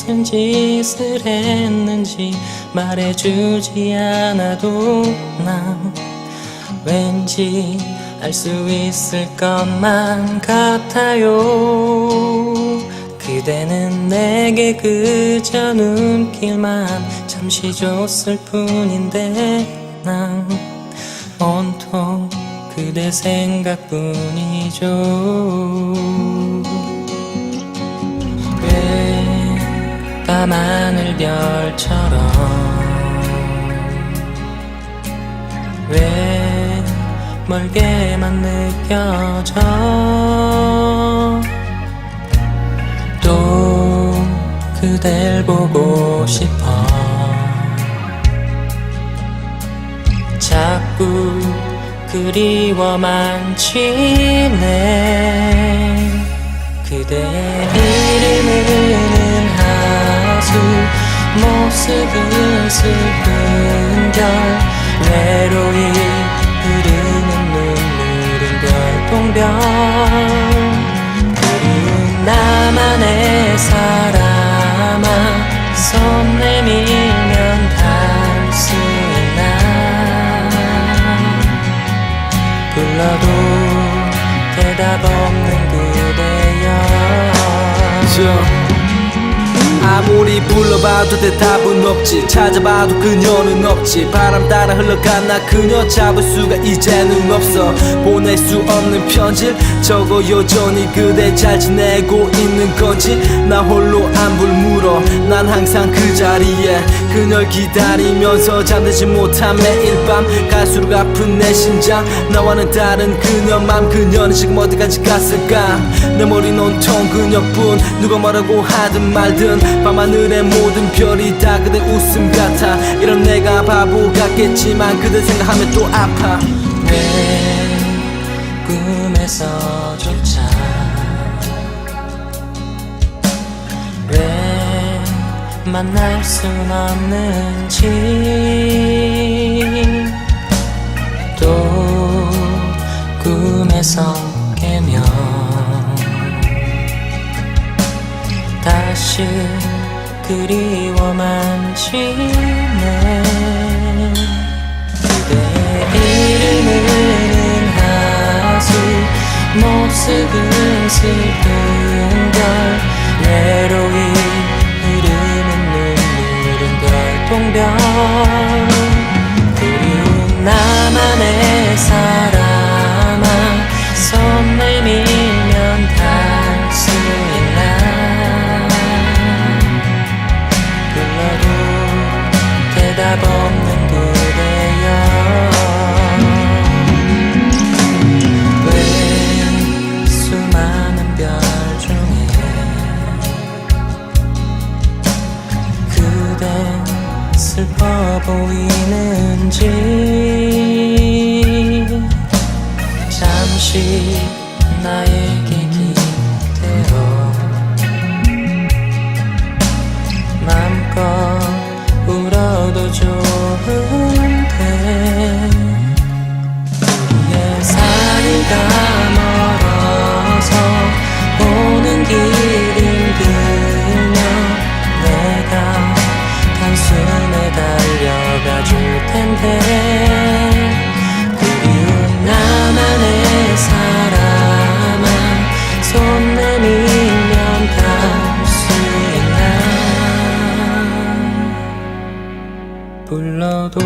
무슨 짓을 했는지 말해주지 않아도 난 왠지 알 수 있을 것만 같아요. 그대는 내게 그저 눈길만 잠시 줬을 뿐인데 난 온통 그대 생각뿐이죠 밤 하늘 별처럼 왜 멀게만 느껴져? 또 그댈 보고 싶어. 자꾸 그리워만 치네. 그대의 이름은 하수 모습은 슬픈 별 외로이 흐르는 눈물은 별똥별. 그리운 나만의 사람아 손 내밀면 닿을 수 있나. 불러도 대답 없는 그대여 아무리 불러봐도 대답은 없지. 찾아봐도 그녀는 없지. 바람 따라 흘러간 나 그녀 잡을 수가 이제는 없어. 보낼 수 없는 편지 적어 여전히 그대 잘 지내고 있는 건지. 나 홀로 안불 물어. 난 항상 그 자리에 그녀를 기다리면서 잠들지 못한 매일 밤 갈수록 아픈 내 심장. 나와는 다른 그녀 맘. 그녀는 지금 어디까지 갔을까? 내 머리는 온통 그녀뿐. 누가 뭐라고 하든 말든 밤하늘의 모든 별이 다 그대 웃음 같아. 이런 내가 바보 같겠지만 그대 생각하면 또 아파. 왜 꿈에서조차 왜 만날 순 없는지 또 꿈에서 깨면 다시 그리워만 지네 그대의 이름은 하수 모습은 슬픈 별 외로이 흐르는 눈물은 별똥별. 그리운 나만의 사 슬퍼 보이는지. 잠시 나에게 기대어. 맘껏 울어도 좋은 불러도